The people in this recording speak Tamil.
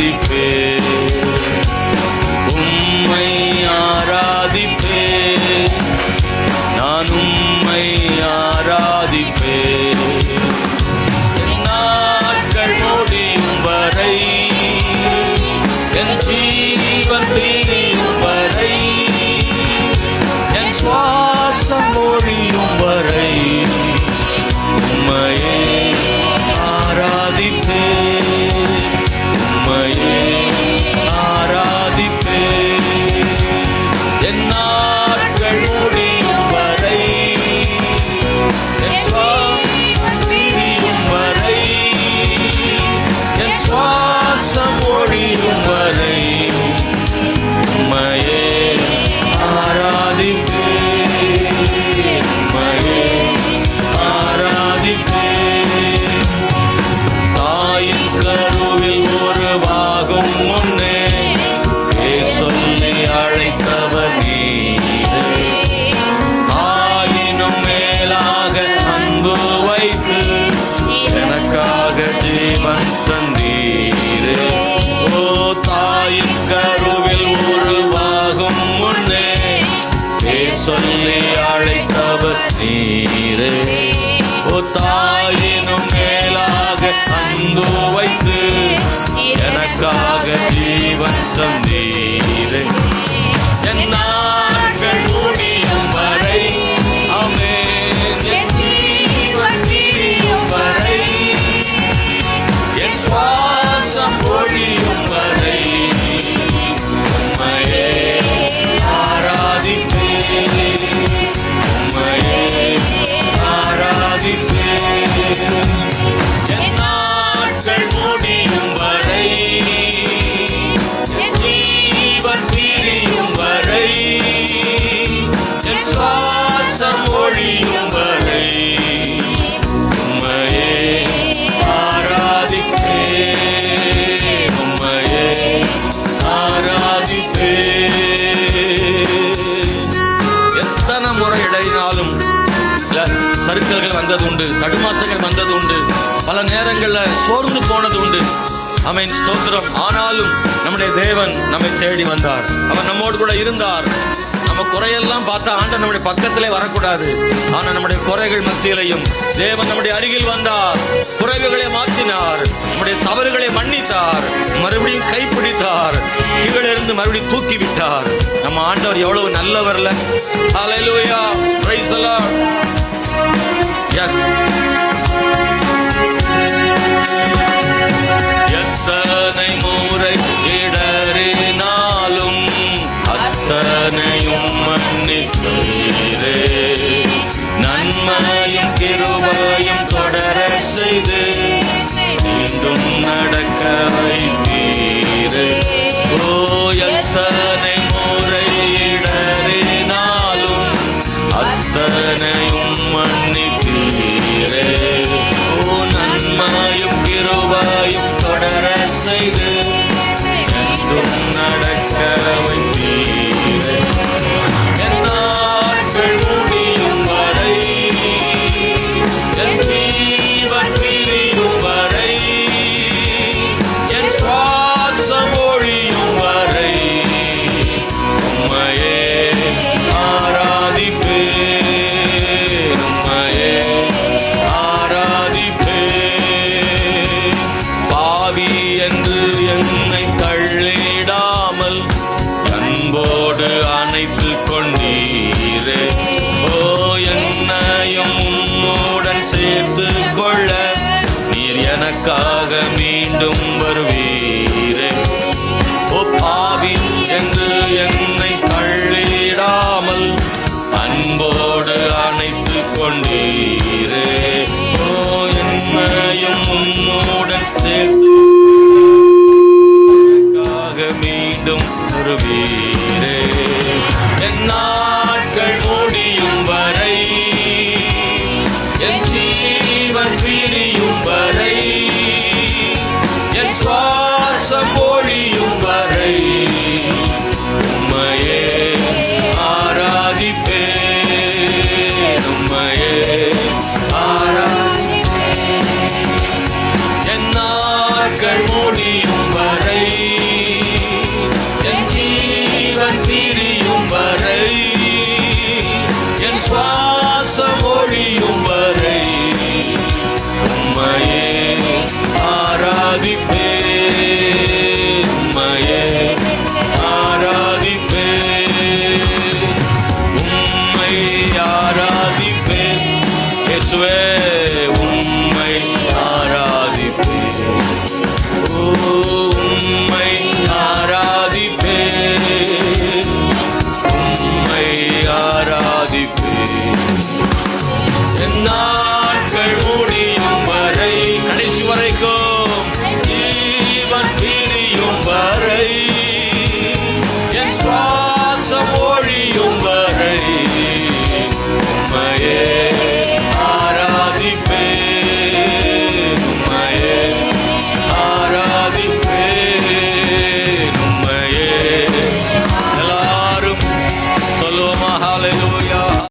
deep in. முன்னே சொல்லி அழைத்தவர் நீரே. மேலாக அன்பு வைத்து எனக்காக ஜீவன் தந்த ஜீவன் பிரியும் வரை. என் சுவாசம் ஒழியும் வரை. உம்மையே ஆராதிப்பேன் உம்மையே ஆராதிப்பேன் எத்தனை முறை இடையினாலும் சில சறுக்கல்கள் வந்தது உண்டு தடுமாற்றங்கள் வந்தது உண்டு பல நேரங்களில் சோர்ந்து போனது உண்டு அமேன் ஸ்தோத்திரம். ஆனாலும் நம்முடைய தேவன் நம்மை தேடி வந்தார். அவர் நம்மோடு கூட இருந்தார். நம்ம குறையெல்லாம் பார்த்தா ஆண்டவர் நம்முடைய பக்கத்திலே வரக்கூடாது. ஆனால் நம்முடைய குறைகள் மத்தியிலையும் தேவன் நம்முடைய அருகில் வந்தார். குறைவுகளை மாற்றினார். நம்முடைய தவறுகளை மன்னித்தார். மறுபடியும் கைப்பிடித்தார். கீழே இருந்து மறுபடியும் தூக்கி விட்டார் நம்ம ஆண்டவர் எவ்வளவு நல்லவர்ல. அலையிலுவையா பிரைஸ் the எஸ் அத்தனையும் மன்னித்தீரே அணைத்து கொண்டீரே ஓ என்னையும் உன்னுடன் சேர்த்து கொள்ள நீர் எனக்காக மீண்டும்